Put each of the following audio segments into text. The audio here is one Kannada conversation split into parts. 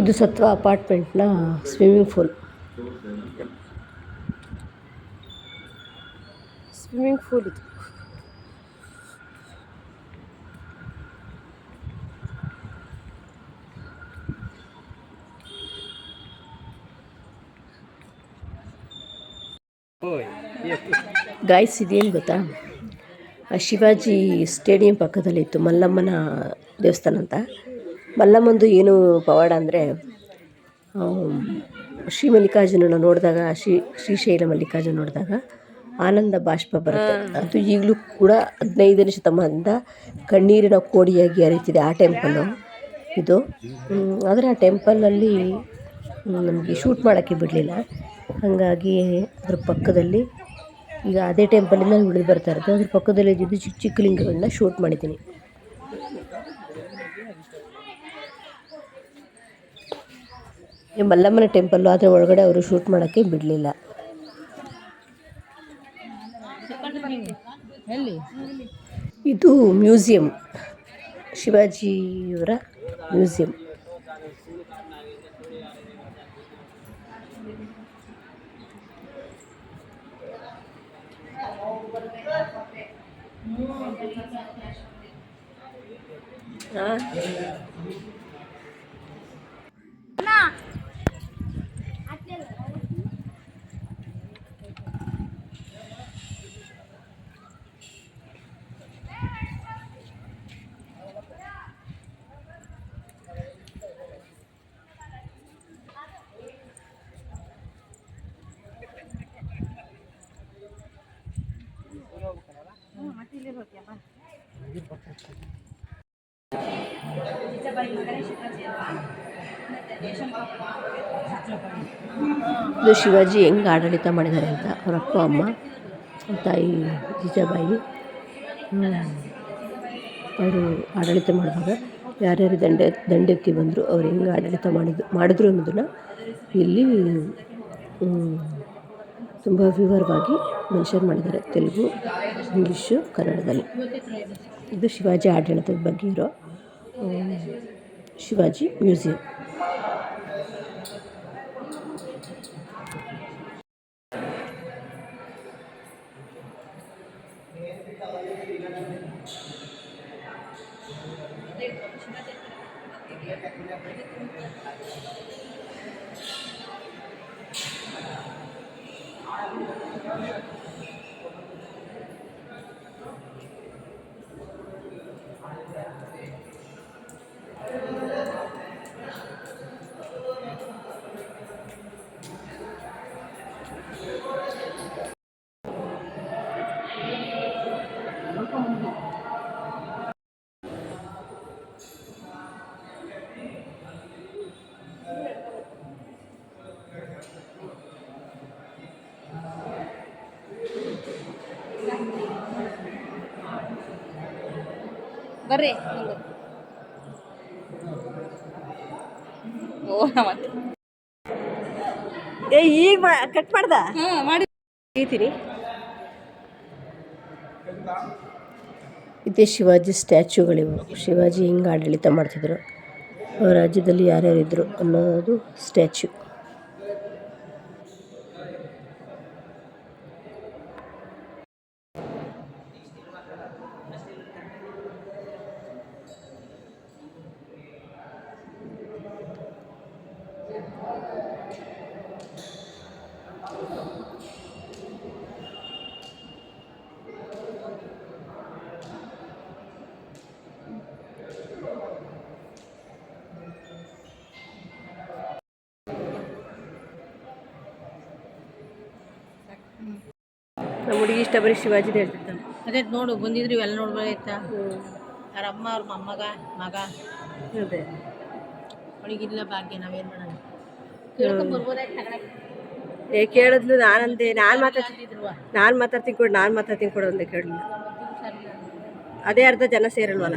ಇದು ಸತ್ವ ಅಪಾರ್ಟ್ಮೆಂಟ್ನ ಸ್ವಿಮ್ಮಿಂಗ್ ಫೂಲ್ ಸ್ವಿಮ್ಮಿಂಗ್ ಫೂಲ್ ಇದು. ಗಾಯ್ಸ್ ಇದೇನು ಗೊತ್ತಾ? ಆ ಶಿವಾಜಿ ಸ್ಟೇಡಿಯಂ ಪಕ್ಕದಲ್ಲಿತ್ತು ಮಲ್ಲಮ್ಮನ ದೇವಸ್ಥಾನ ಅಂತ. ಮಲ್ಲಮ್ಮಂದು ಏನು ಪವಾಡ ಅಂದರೆ ಶ್ರೀ ಮಲ್ಲಿಕಾರ್ಜುನನ ನೋಡಿದಾಗ ಶ್ರೀ ಶ್ರೀಶೈಲ ಮಲ್ಲಿಕಾರ್ಜುನ ನೋಡಿದಾಗ ಆನಂದ ಬಾಷ್ಪ ಬರುತ್ತೆ. ಅದು ಈಗಲೂ ಕೂಡ ಹದಿನೈದನೇ ಶತಮಾನದಿಂದ ಕಣ್ಣೀರಿನ ಕೋಡಿಯಾಗಿ ಅರಿತಿದೆ ಆ ಟೆಂಪಲ್ಲು ಇದು ಆದರೆ ಆ ಟೆಂಪಲ್ನಲ್ಲಿ ನಮಗೆ ಶೂಟ್ ಮಾಡೋಕ್ಕೆ ಬಿಡಲಿಲ್ಲ. ಹಾಗಾಗಿ ಅದ್ರ ಪಕ್ಕದಲ್ಲಿ ಈಗ ಅದೇ ಟೆಂಪಲಿಂದ ಉಳಿದು ಬರ್ತಾ ಇರೋದು. ಅದ್ರ ಪಕ್ಕದಲ್ಲಿ ಇದ್ದಿದ್ದು ಚಿಕ್ಕ ಚಿಕ್ಕ ಲಿಂಗಗಳನ್ನ ಶೂಟ್ ಮಾಡಿದ್ದೀನಿ. ಮಲ್ಲಮ್ಮನ ಟೆಂಪಲ್ಲು ಆದರೆ ಒಳಗಡೆ ಅವರು ಶೂಟ್ ಮಾಡೋಕ್ಕೆ ಬಿಡಲಿಲ್ಲ. ಇದು ಮ್ಯೂಸಿಯಂ. ಶಿವಾಜಿಯವರ ಮ್ಯೂಸಿಯಂ. Gracias. ಇದು ಶಿವಾಜಿ ಹೆಂಗೆ ಆಡಳಿತ ಮಾಡಿದ್ದಾರೆ ಅಂತ ಅವ್ರ ಅಪ್ಪ, ಅಮ್ಮ ತಾಯಿ, ಜೀಜಾಬಾಯಿ, ಅವರು ಆಡಳಿತ ಮಾಡುವಾಗ ಯಾರ್ಯಾರು ದಂಡೆ ದಂಡೆತ್ತಿ ಬಂದರು, ಅವ್ರು ಹೆಂಗೆ ಆಡಳಿತ ಮಾಡಿದ್ರು ಮಾಡಿದ್ರು ಅನ್ನೋದನ್ನು ಇಲ್ಲಿ ತುಂಬ ವಿವರವಾಗಿ ಮೆನ್ಷನ್ ಮಾಡಿದ್ದಾರೆ. ತೆಲುಗು, ಇಂಗ್ಲೀಷು, ಕನ್ನಡದಲ್ಲಿ. ಇದು ಶಿವಾಜಿ ಆಡಳಿತದ ಬಗ್ಗೆ ಇರೋ ಹ್ಮ್, ಶಿವಾಜಿ ಮ್ಯೂಸಿಯಂ ಬರ್ರಿ. ಓ ಮತ್ತೆ ಏ ಈಗ ಕಟ್ ಮಾಡ್ದ? ಹಾ ಮಾಡಿ. ತೆಗಿತೀರಿ ಇದೇ ಶಿವಾಜಿ ಸ್ಟ್ಯಾಚ್ಯೂಗಳಿವು. ಶಿವಾಜಿ ಹಿಂಗೆ ಆಡಳಿತ ಮಾಡ್ತಿದ್ರು? ರಾಜ್ಯದಲ್ಲಿ ಯಾರ್ಯಾರಿದ್ರು ಅನ್ನೋದು ಸ್ಟ್ಯಾಚ್ಯೂ. ನಮ್ಮ ಹುಡುಗಿ ಇಷ್ಟ ಬರೀ ಶಿವಾಜಿದ ಹೇಳ್ತಿರ್ತಾನೆ ಅದೇ ನೋಡು ಬಂದಿದ್ರು ಇವೆಲ್ಲ ನೋಡ್ಬೋದಾಯ್ತಾ ಅವ್ರ ಅಮ್ಮ ಅವ್ರ ಮೊಮ್ಮಗ ಮಗ ಅದೇ. ಅವಳಿಗಿಲ್ಲ ಭಾಗ್ಯ ನಾವೇನು ಮಾಡೋಣ ಕೇಳ್ಕೊಂಡ್ ಬರ್ಬೋದಾಯ್ತು ತಗೊಳಕ್ಕೆ ಏ ಕೇಳಿದ್ಲು ನಾನಂದೆ ನಾನು ಮಾತಾಡ್ತಿದ್ರು ನಾನು ಮಾತಾಡ್ತೀನಿ ಕೊಡು ನಾನು ಮಾತಾಡ್ತೀನಿ ಕೊಡು ಅಂದೆ ಕೇಳಿದ್ಲು. ಅದೇ ಅರ್ಧ ಜನ ಸೇರಲ್ವಲ್ಲ?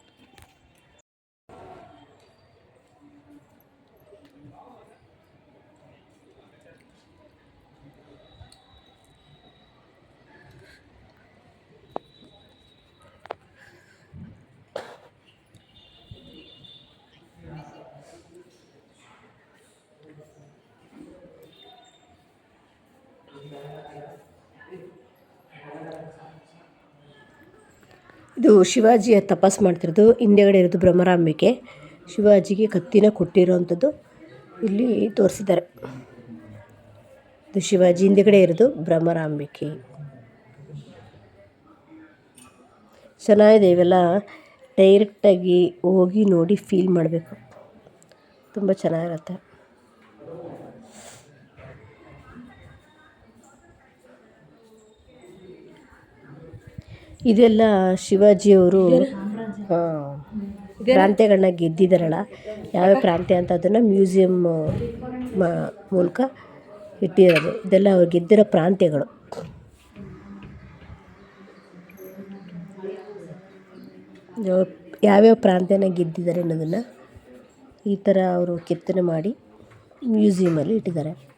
ಇದು ಶಿವಾಜಿಯ ತಪಾಸ್ ಮಾಡ್ತಿರೋದು, ಹಿಂದೆಗಡೆ ಇರೋದು ಭ್ರಮರಾಂಬಿಕೆ ಶಿವಾಜಿಗೆ ಕತ್ತಿನ ಕೊಟ್ಟಿರೋವಂಥದ್ದು ಇಲ್ಲಿ ತೋರಿಸಿದ್ದಾರೆ. ಇದು ಶಿವಾಜಿ ಹಿಂದೆಗಡೆ ಇರೋದು ಭ್ರಮರಾಂಬಿಕೆ ಚೆನ್ನಾಗಿದೆ ಇವೆಲ್ಲ ಡೈರೆಕ್ಟಾಗಿ ಹೋಗಿ ನೋಡಿ ಫೀಲ್ ಮಾಡಬೇಕು. ತುಂಬ ಚೆನ್ನಾಗಿರುತ್ತೆ. ಇದೆಲ್ಲ ಶಿವಾಜಿಯವರು ಪ್ರಾಂತ್ಯಗಳನ್ನ ಗೆದ್ದಿದ್ದಾರಲ್ಲ. ಯಾವ್ಯಾವ ಪ್ರಾಂತ್ಯ ಅಂತ ಅದನ್ನು ಮ್ಯೂಸಿಯಮ್ ಮೂಲಕ ಇಟ್ಟಿರೋದು. ಇದೆಲ್ಲ ಅವ್ರು ಗೆದ್ದಿರೋ ಪ್ರಾಂತ್ಯಗಳು. ಯಾವ- ಯಾವ್ಯಾವ ಪ್ರಾಂತ್ಯನ ಗೆದ್ದಿದ್ದಾರೆ ಅನ್ನೋದನ್ನು ಈ ಥರ ಅವರು ಕೆತ್ತನೆ ಮಾಡಿ ಮ್ಯೂಸಿಯಮಲ್ಲಿ ಇಟ್ಟಿದ್ದಾರೆ.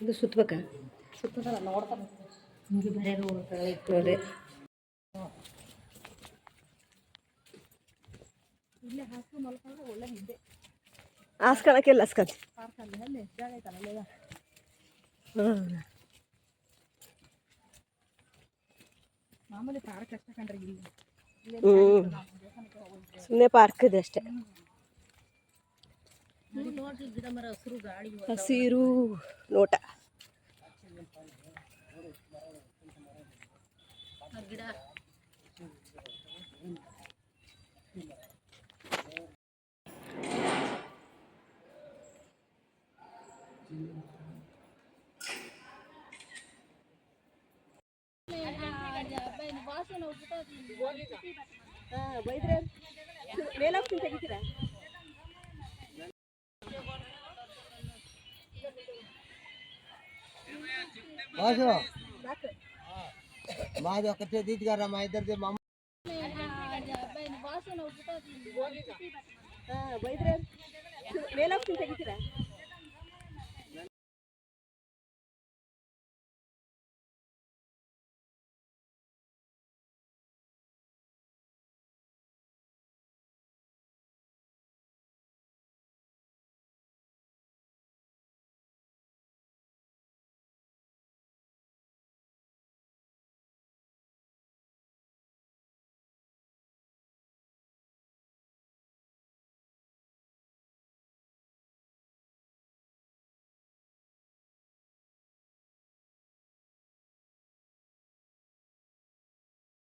ಇದು ಸುತ್ತಬೇಕಾ ಸುತ್ತದಲ್ಲ ನೋಡ್ತಾನೆ ಹಿಂಗೆ ಬರೀ ಹೋಗ್ತಾಳೆ ಅದೇ ಇಲ್ಲೇ ಹಾಕಿ ಮಲ್ಕೊಂಡ್ರೆ ಒಳ್ಳೆ ನಿದ್ದೆ. ಹಾಸ್ಕೊಳಕ್ಕೆಲ್ಲ ಹಾಸ್ಕೊಂತ ಪಾರ್ಕಲ್ಲಿ ಅಲ್ಲಿ ಜಾಗ ಐತಲ್ಲ ಅಲ್ಲೇ ಮಾಮೂಲಿ ಪಾರ್ಕ್ ಅಷ್ಟೇ ಕಂಡ್ರೆ ಇಲ್ಲಿ. ಸುಮ್ಮನೆ ಪಾರ್ಕ್ ಇದೆ ಅಷ್ಟೇ. ಗಿಡ ಹಸಿರು ನೋಟ. ಹಸಿರು ನೋಟ ಆ ಗಿಡ బాసు మాది ఒకటే దీది గారు మా ఇద్దరిది మా ಮೇಲೆ ಹೋಗ್ತೀನಿ ತೆಗಿತೀರಾ